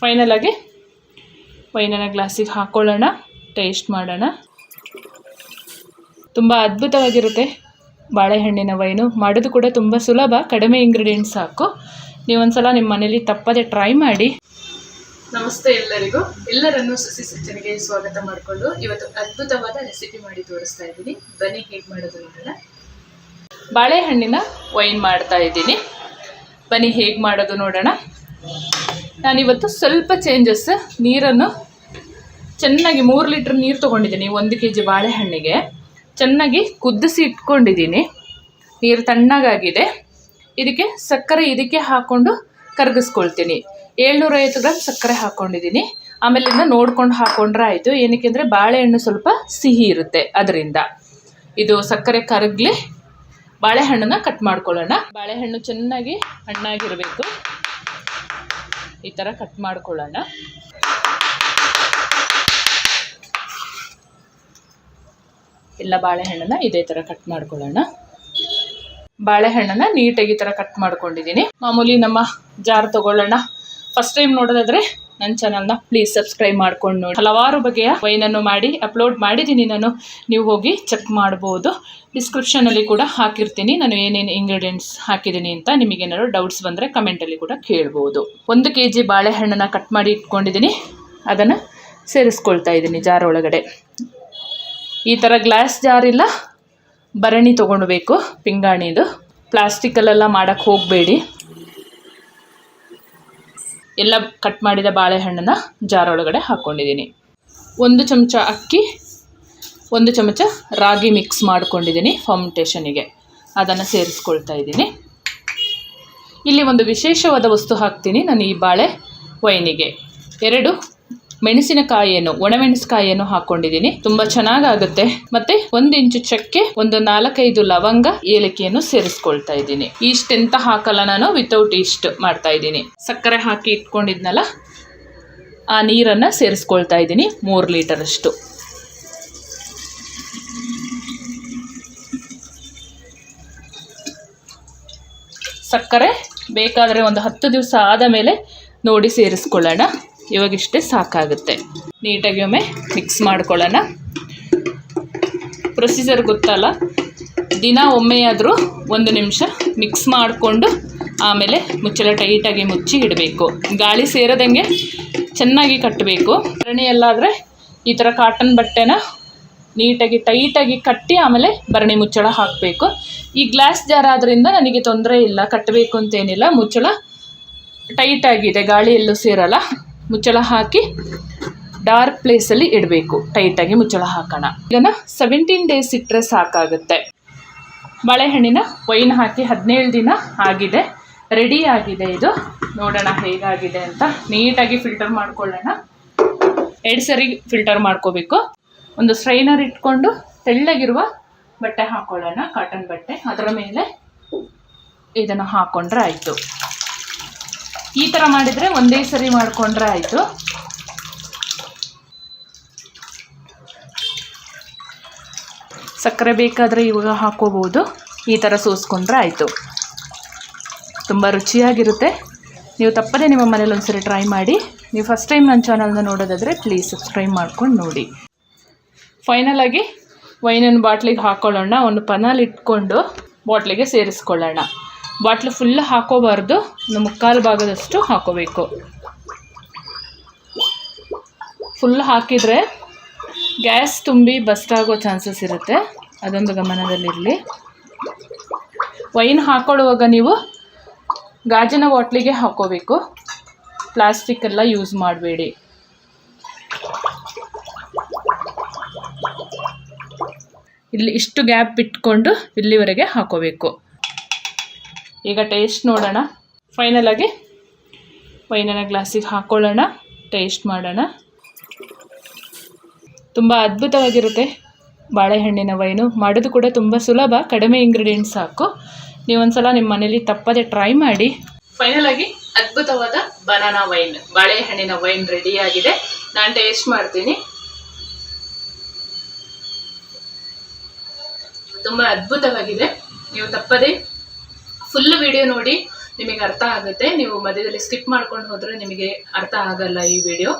Final ಆಗಿ ವೈನನ್ನ ಗ್ಲಾಸಿಗೆ ಹಾಕ್ಕೊಳ್ಳೋಣ taste ಮಾಡೋಣ. ತುಂಬ ಅದ್ಭುತವಾಗಿರುತ್ತೆ ಬಾಳೆಹಣ್ಣಿನ ವೈನು ಮಾಡೋದು ಕೂಡ ತುಂಬ ಸುಲಭ, ಕಡಿಮೆ ಇಂಗ್ರೀಡಿಯೆಂಟ್ಸ್ ಸಾಕು. ನೀವೊಂದ್ಸಲ ನಿಮ್ಮ ಮನೇಲಿ ತಪ್ಪದೆ ಟ್ರೈ ಮಾಡಿ. ನಮಸ್ತೆ ಎಲ್ಲರಿಗೂ. ಎಲ್ಲರನ್ನೂ ಸುಸಿ ಸಜ್ಜನಿಗೆ ಸ್ವಾಗತ ಮಾಡಿಕೊಂಡು ಇವತ್ತು ಅದ್ಭುತವಾದ ರೆಸಿಪಿ ಮಾಡಿ ತೋರಿಸ್ತಾ ಇದ್ದೀನಿ. ಬನ್ನಿ ಹೇಗೆ ಮಾಡೋದು ನೋಡೋಣ ಬಾಳೆಹಣ್ಣಿನ ವೈನ್ ಮಾಡ್ತಾ ಇದ್ದೀನಿ. ಬನ್ನಿ, ಹೇಗೆ ಮಾಡೋದು ನೋಡೋಣ. ನಾನಿವತ್ತು ಸ್ವಲ್ಪ ಚೇಂಜಸ್ ನೀರನ್ನು ಚೆನ್ನಾಗಿ ಮೂರು ಲೀಟ್ರ್ ನೀರು ತೊಗೊಂಡಿದ್ದೀನಿ, ಒಂದು ಕೆ ಜಿ ಬಾಳೆಹಣ್ಣಿಗೆ. ಚೆನ್ನಾಗಿ ಕುದಿಸಿ ಇಟ್ಕೊಂಡಿದ್ದೀನಿ. ನೀರು ತಣ್ಣಗಾಗಿದೆ. ಇದಕ್ಕೆ ಸಕ್ಕರೆ ಇದಕ್ಕೆ ಹಾಕ್ಕೊಂಡು ಕರಗಿಸ್ಕೊಳ್ತೀನಿ. ಏಳ್ನೂರೈವತ್ತು ಗ್ರಾಮ್ ಸಕ್ಕರೆ ಹಾಕ್ಕೊಂಡಿದ್ದೀನಿ ಆಮೇಲಿಂದ ನೋಡ್ಕೊಂಡು ಹಾಕ್ಕೊಂಡ್ರೆ ಆಯಿತು. ಏನಕ್ಕೆ ಅಂದರೆ ಬಾಳೆಹಣ್ಣು ಸ್ವಲ್ಪ ಸಿಹಿ ಇರುತ್ತೆ ಅದರಿಂದ. ಇದು ಸಕ್ಕರೆ ಕರಗಲಿ ಬಾಳೆಹಣ್ಣನ್ನ ಕಟ್ ಮಾಡ್ಕೊಳ್ಳೋಣ. ಬಾಳೆಹಣ್ಣು ಚೆನ್ನಾಗಿ ಹಣ್ಣಾಗಿರಬೇಕು. ಈ ಥರ ಕಟ್ ಮಾಡ್ಕೊಳ್ಳೋಣ. ಎಲ್ಲ ಬಾಳೆಹಣ್ಣನ್ನ ಇದೇ ಥರ ಕಟ್ ಮಾಡ್ಕೊಳ್ಳೋಣ. ಬಾಳೆಹಣ್ಣನ್ನ ನೀಟಾಗಿ ಈ ಥರ ಕಟ್ ಮಾಡ್ಕೊಂಡಿದ್ದೀನಿ. ಮಾಮೂಲಿ ನಮ್ಮ ಜಾರ್ ತಗೊಳ್ಳೋಣ. ಫಸ್ಟ್ ಟೈಮ್ ನೋಡೋದಾದ್ರೆ ನನ್ನ ಚಾನಲ್ನ ಪ್ಲೀಸ್ ಸಬ್ಸ್ಕ್ರೈಬ್ ಮಾಡ್ಕೊಂಡು ನೋಡಿ. ಹಲವಾರು ಬಗೆಯ ವೈನನ್ನು ಮಾಡಿ ಅಪ್ಲೋಡ್ ಮಾಡಿದ್ದೀನಿ ನಾನು. ನೀವು ಹೋಗಿ ಚೆಕ್ ಮಾಡ್ಬೋದು. ಡಿಸ್ಕ್ರಿಪ್ಷನಲ್ಲಿ ಕೂಡ ಹಾಕಿರ್ತೀನಿ. ನಾನು ಏನೇನು ಇಂಗ್ರೀಡಿಯೆಂಟ್ಸ್ ಹಾಕಿದ್ದೀನಿ ಅಂತ ನಿಮಗೇನಾದ್ರು ಡೌಟ್ಸ್ ಬಂದರೆ ಕಮೆಂಟಲ್ಲಿ ಕೂಡ ಕೇಳ್ಬೋದು. ಒಂದು ಕೆ ಜಿ ಬಾಳೆಹಣ್ಣನ್ನು ಕಟ್ ಮಾಡಿ ಇಟ್ಕೊಂಡಿದ್ದೀನಿ. ಅದನ್ನು ಸೇರಿಸ್ಕೊಳ್ತಾ ಇದ್ದೀನಿ ಜಾರ್ ಒಳಗಡೆ. ಈ ಥರ ಗ್ಲಾಸ್ ಜಾರ್ ಇಲ್ಲ. ಭರಣಿ ತೊಗೊಳ್ಬೇಕು ಪಿಂಗಾಣಿದು. ಪ್ಲಾಸ್ಟಿಕಲ್ಲೆಲ್ಲ ಮಾಡೋಕ್ಕೆ ಹೋಗಬೇಡಿ. ಎಲ್ಲ ಕಟ್ ಮಾಡಿದ ಬಾಳೆಹಣ್ಣನ್ನು ಜಾರೊಳಗಡೆ ಹಾಕ್ಕೊಂಡಿದ್ದೀನಿ ಒಂದು ಚಮಚ ಅಕ್ಕಿ, ಒಂದು ಚಮಚ ರಾಗಿ ಮಿಕ್ಸ್ ಮಾಡ್ಕೊಂಡಿದ್ದೀನಿ ಫೌಂಡೇಶನಿಗೆ ಅದನ್ನು ಸೇರಿಸ್ಕೊಳ್ತಾ ಇದ್ದೀನಿ. ಇಲ್ಲಿ ಒಂದು ವಿಶೇಷವಾದ ವಸ್ತು ಹಾಕ್ತೀನಿ ನಾನು ಈ ಬಾಳೆ ವೈನಿಗೆ. ಎರಡು ಮೆಣಸಿನಕಾಯಿಯನ್ನು, ಒಣಮೆಣಸಿನಕಾಯಿಯನ್ನು ಹಾಕೊಂಡಿದ್ದೀನಿ. ತುಂಬಾ ಚೆನ್ನಾಗಾಗುತ್ತೆ. ಮತ್ತೆ ಒಂದು ಇಂಚು ಚಕ್ಕೆ, ಒಂದು ನಾಲ್ಕೈದು ಲವಂಗ, ಏಲಕ್ಕಿಯನ್ನು ಸೇರಿಸ್ಕೊಳ್ತಾ ಇದ್ದೀನಿ. ಎಂತ ಹಾಕಲ್ಲ ನಾನು ವಿತೌಟ್ ಈಸ್ಟ್ ಮಾಡ್ತಾ ಇದ್ದೀನಿ. ಸಕ್ಕರೆ ಹಾಕಿ ಇಟ್ಕೊಂಡಿದ್ನಲ್ಲ, ಆ ನೀರನ್ನು ಸೇರಿಸ್ಕೊಳ್ತಾ ಇದ್ದೀನಿ, ಮೂರು ಲೀಟರ್ ಅಷ್ಟು ಸಕ್ಕರೆ ಬೇಕಾದರೆ ಒಂದು ಹತ್ತು ದಿವಸ ಆದ ಮೇಲೆ ನೋಡಿ ಸೇರಿಸ್ಕೊಳ್ಳೋಣ. ಇವಾಗಿಷ್ಟೇ ಸಾಕಾಗುತ್ತೆ. ನೀಟಾಗಿ ಒಮ್ಮೆ ಮಿಕ್ಸ್ ಮಾಡ್ಕೊಳ್ಳೋಣ. ಪ್ರೊಸೀಜರ್ ಗೊತ್ತಲ್ಲ? ದಿನ ಒಮ್ಮೆಯಾದರೂ ಒಂದು ನಿಮಿಷ ಮಿಕ್ಸ್ ಮಾಡಿಕೊಂಡು ಆಮೇಲೆ ಮುಚ್ಚಳ ಟೈಟಾಗಿ ಮುಚ್ಚಿ ಇಡಬೇಕು. ಗಾಳಿ ಸೇರದಂಗೆ ಚೆನ್ನಾಗಿ ಕಟ್ಟಬೇಕು. ಭರಣಿಯಲ್ಲಾದರೆ ಈ ಥರ ಕಾಟನ್ ಬಟ್ಟೆನ ನೀಟಾಗಿ ಟೈಟಾಗಿ ಕಟ್ಟಿ ಆಮೇಲೆ ಭರಣಿ ಮುಚ್ಚಳ ಹಾಕಬೇಕು. ಈ ಗ್ಲಾಸ್ ಜಾರ್ ಆದ್ದರಿಂದ ನನಗೆ ತೊಂದರೆ ಇಲ್ಲ, ಕಟ್ಟಬೇಕು ಅಂತೇನಿಲ್ಲ. ಮುಚ್ಚಳ ಟೈಟಾಗಿದೆ ಗಾಳಿ ಎಲ್ಲೂ ಸೇರಲ್ಲ. ಮುಚ್ಚಳ ಹಾಕಿ ಡಾರ್ಕ್ ಪ್ಲೇಸಲ್ಲಿ ಇಡಬೇಕು. ಟೈಟಾಗಿ ಮುಚ್ಚಳ ಹಾಕೋಣ. ಇದನ್ನು ಸೆವೆಂಟೀನ್ ಡೇಸ್ ಇಟ್ಟರೆ ಸಾಕಾಗುತ್ತೆ. ಬಾಳೆಹಣ್ಣಿನ ವೈನ್ ಹಾಕಿ ಹದಿನೇಳು ದಿನ ಆಗಿದೆ. ರೆಡಿ ಆಗಿದೆ ಇದು. ನೋಡೋಣ ಹೇಗಾಗಿದೆ ಅಂತ. ನೀಟಾಗಿ ಫಿಲ್ಟರ್ ಮಾಡ್ಕೊಳ್ಳೋಣ. ಎರಡು ಸರಿ ಫಿಲ್ಟರ್ ಮಾಡ್ಕೋಬೇಕು. ಒಂದು ಸ್ಟ್ರೈನರ್ ಇಟ್ಕೊಂಡು ತೆಳ್ಳಗಿರುವ ಬಟ್ಟೆ ಹಾಕ್ಕೊಳ್ಳೋಣ ಕಾಟನ್ ಬಟ್ಟೆ. ಅದರ ಮೇಲೆ ಇದನ್ನು ಹಾಕ್ಕೊಂಡ್ರೆ ಆಯಿತು. ಈ ಥರ ಮಾಡಿದರೆ ಒಂದೇ ಸರಿ ಮಾಡಿಕೊಂಡ್ರೆ ಆಯಿತು. ಸಕ್ಕರೆ ಬೇಕಾದರೆ ಇವಾಗ ಹಾಕೋಬೋದು. ಈ ಥರ ಸೋಸ್ಕೊಂಡ್ರೆ ಆಯಿತು. ತುಂಬ ರುಚಿಯಾಗಿರುತ್ತೆ. ನೀವು ತಪ್ಪದೇ ನಿಮ್ಮ ಮನೇಲಿ ಒಂದ್ಸರಿ ಟ್ರೈ ಮಾಡಿ. ನೀವು ಫಸ್ಟ್ ಟೈಮ್ ನನ್ನ ಚಾನಲ್ನ ನೋಡೋದಾದರೆ ಪ್ಲೀಸ್ ಸಬ್ಸ್ಕ್ರೈಬ್ ಮಾಡ್ಕೊಂಡು ನೋಡಿ. ಫೈನಲಾಗಿ ವೈನನ್ನು ಬಾಟ್ಲಿಗೆ ಹಾಕ್ಕೊಳ್ಳೋಣ ಒಂದು ಪನಲ್ಲಿ ಇಟ್ಕೊಂಡು ಬಾಟ್ಲಿಗೆ ಸೇರಿಸ್ಕೊಳ್ಳೋಣ. Bottle full ಹಾಕೋಬಾರ್ದು. ಒಂದು ಮುಕ್ಕಾಲು ಭಾಗದಷ್ಟು ಹಾಕೋಬೇಕು. ಫುಲ್ ಹಾಕಿದರೆ ಗ್ಯಾಸ್ ತುಂಬಿ ಬಸ್ಟ್ ಆಗೋ ಚಾನ್ಸಸ್ ಇರುತ್ತೆ. ಅದೊಂದು ಗಮನದಲ್ಲಿರಲಿ. ವೈನ್ ಹಾಕೊಳ್ಳುವಾಗ ನೀವು ಗಾಜಿನ ಬಾಟ್ಲಿಗೆ ಹಾಕೋಬೇಕು. ಪ್ಲಾಸ್ಟಿಕ್ ಎಲ್ಲ ಯೂಸ್ ಮಾಡಬೇಡಿ. ಇಲ್ಲಿ ಇಷ್ಟು ಗ್ಯಾಪ್ ಬಿಟ್ಕೊಂಡು ಇಲ್ಲಿವರೆಗೆ ಹಾಕೋಬೇಕು. ಈಗ ಟೇಸ್ಟ್ ನೋಡೋಣ. ಫೈನಲಾಗಿ ವೈನನ ಗ್ಲಾಸಿಗೆ ಹಾಕ್ಕೊಳ್ಳೋಣ ಟೇಸ್ಟ್ ಮಾಡೋಣ. ತುಂಬ ಅದ್ಭುತವಾಗಿರುತ್ತೆ ಬಾಳೆಹಣ್ಣಿನ ವೈನು ಮಾಡೋದು ಕೂಡ ತುಂಬ ಸುಲಭ, ಕಡಿಮೆ ಇಂಗ್ರೀಡಿಯೆಂಟ್ಸ್ ಸಾಕು. ನೀವೊಂದ್ಸಲ ನಿಮ್ಮ ಮನೇಲಿ ತಪ್ಪದೆ ಟ್ರೈ ಮಾಡಿ. ಫೈನಲಾಗಿ ಅದ್ಭುತವಾದ ಬನಾನಾ ವೈನ್ ಬಾಳೆಹಣ್ಣಿನ ವೈನ್ ರೆಡಿ ಆಗಿದೆ. ನಾನು ಟೇಸ್ಟ್ ಮಾಡ್ತೀನಿ. ತುಂಬ ಅದ್ಭುತವಾಗಿದೆ. ನೀವು ತಪ್ಪದೆ ಫುಲ್ ವಿಡಿಯೋ ನೋಡಿ ನಿಮಗೆ ಅರ್ಥ ಆಗುತ್ತೆ. ನೀವು ಮಧ್ಯದಲ್ಲಿ ಸ್ಕಿಪ್ ಮಾಡ್ಕೊಂಡು ಹೋದರೆ ನಿಮಗೆ ಅರ್ಥ ಆಗಲ್ಲ ಈ ವಿಡಿಯೋ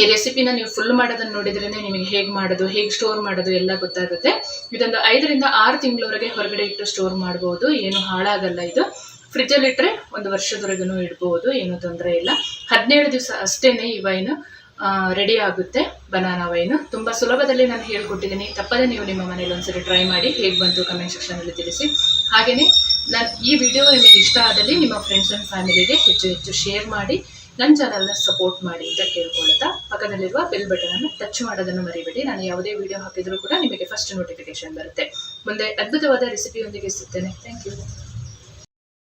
ಈ ರೆಸಿಪಿನ ನೀವು ಫುಲ್ ಮಾಡೋದನ್ನ ನೋಡಿದ್ರೇ ನಿಮಗೆ ಹೇಗೆ ಮಾಡೋದು, ಹೇಗೆ ಸ್ಟೋರ್ ಮಾಡೋದು ಎಲ್ಲ ಗೊತ್ತಾಗುತ್ತೆ. ಇದೊಂದು ಐದರಿಂದ ಆರು ತಿಂಗಳವರೆಗೆ ಹೊರಗಡೆ ಇಟ್ಟು ಸ್ಟೋರ್ ಮಾಡ್ಬೋದು. ಏನು ಹಾಳಾಗಲ್ಲ ಇದು. ಫ್ರಿಜ್ಜಲ್ಲಿ ಇಟ್ಟರೆ ಒಂದು ವರ್ಷದವರೆಗೂ ಇಡ್ಬೋದು. ಏನೂ ತೊಂದರೆ ಇಲ್ಲ. ಹದಿನೇಳು ದಿವಸ ಅಷ್ಟೇನೆ ಈ ವೈನು ರೆಡಿ ಆಗುತ್ತೆ. ಬನಾನಾ ವೈನು ತುಂಬ ಸುಲಭದಲ್ಲಿ ನಾನು ಹೇಳ್ಕೊಟ್ಟಿದ್ದೀನಿ. ತಪ್ಪದೇ ನೀವು ನಿಮ್ಮ ಮನೇಲಿ ಒಂದ್ಸರಿ ಟ್ರೈ ಮಾಡಿ. ಹೇಗೆ ಬಂತು ಕಮೆಂಟ್ ಸೆಕ್ಷನಲ್ಲಿ ತಿಳಿಸಿ. ಹಾಗೆಯೇ ನಾನು ಈ ವಿಡಿಯೋ ನಿಮಗೆ ಇಷ್ಟ ಆದಲ್ಲಿ ನಿಮ್ಮ ಫ್ರೆಂಡ್ಸ್ ಆ್ಯಂಡ್ ಫ್ಯಾಮಿಲಿಗೆ ಹೆಚ್ಚು ಹೆಚ್ಚು ಶೇರ್ ಮಾಡಿ ನನ್ನ ಚಾನಲ್ನ ಸಪೋರ್ಟ್ ಮಾಡಿ ಅಂತ ಕೇಳ್ಕೊಳ್ತಾ, ಪಕ್ಕದಲ್ಲಿರುವ ಬೆಲ್ ಅನ್ನು ಟಚ್ ಮಾಡೋದನ್ನು ಮರಿಬೇಡಿ. ನಾನು ಯಾವುದೇ ವಿಡಿಯೋ ಹಾಕಿದರೂ ಕೂಡ ನಿಮಗೆ ಫಸ್ಟ್ ನೋಟಿಫಿಕೇಶನ್ ಬರುತ್ತೆ. ಮುಂದೆ ಅದ್ಭುತವಾದ ರೆಸಿಪಿಯೊಂದಿಗೆ ಸಿಗ್ತೇನೆ. Thank you